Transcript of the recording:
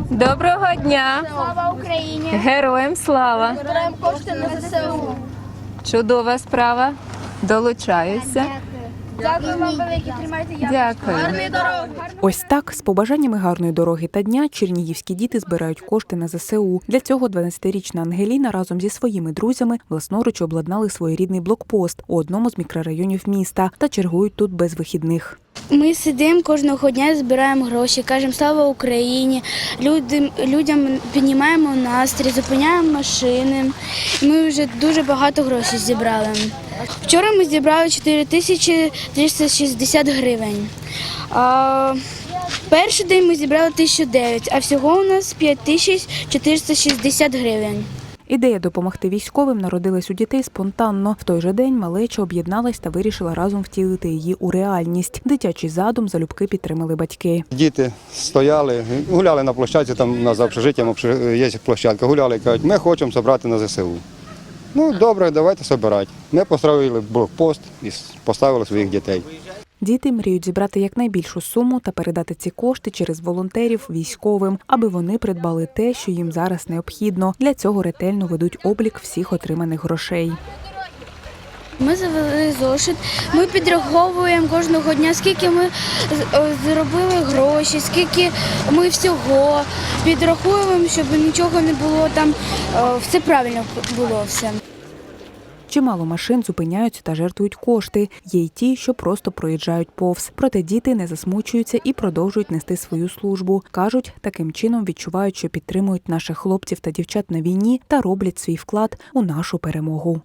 Доброго дня! Слава Україні! Героям слава! Збираємо кошти на ЗСУ. Чудова справа. Долучаюся. Дякую вам велике, тримайте. Дякую. Гарної дороги. Ось так, з побажаннями гарної дороги та дня, чернігівські діти збирають кошти на ЗСУ. Для цього 12-річна Ангеліна разом зі своїми друзями власноруч обладнали своєрідний блокпост у одному з мікрорайонів міста та чергують тут без вихідних. Ми сидимо кожного дня, збираємо гроші, кажемо слава Україні, людям, людям піднімаємо настрій, зупиняємо машини. Ми вже дуже багато грошей зібрали. Вчора ми зібрали 4360 гривень. А, перший день ми зібрали 1009, а всього у нас 5460 гривень. Ідея допомогти військовим народилась у дітей спонтанно. В той же день малеча об'єдналась та вирішила разом втілити її у реальність. Дитячий задум залюбки підтримали батьки. Діти стояли, гуляли на площадці, там у нас за общежиттям є площадка, гуляли кажуть, ми хочемо зібрати на ЗСУ. Ну, добре, давайте збирати. Ми поставили блокпост і поставили своїх дітей. Діти мріють зібрати якнайбільшу суму та передати ці кошти через волонтерів військовим, аби вони придбали те, що їм зараз необхідно. Для цього ретельно ведуть облік всіх отриманих грошей. Ми завели зошит, ми підраховуємо кожного дня, скільки ми зробили гроші, скільки ми всього підраховуємо, щоб нічого не було там, все правильно було все. Чимало машин зупиняються та жертвують кошти. Є й ті, що просто проїжджають повз. Проте діти не засмучуються і продовжують нести свою службу. кажуть, таким чином відчувають, що підтримують наших хлопців та дівчат на війні та роблять свій вклад у нашу перемогу.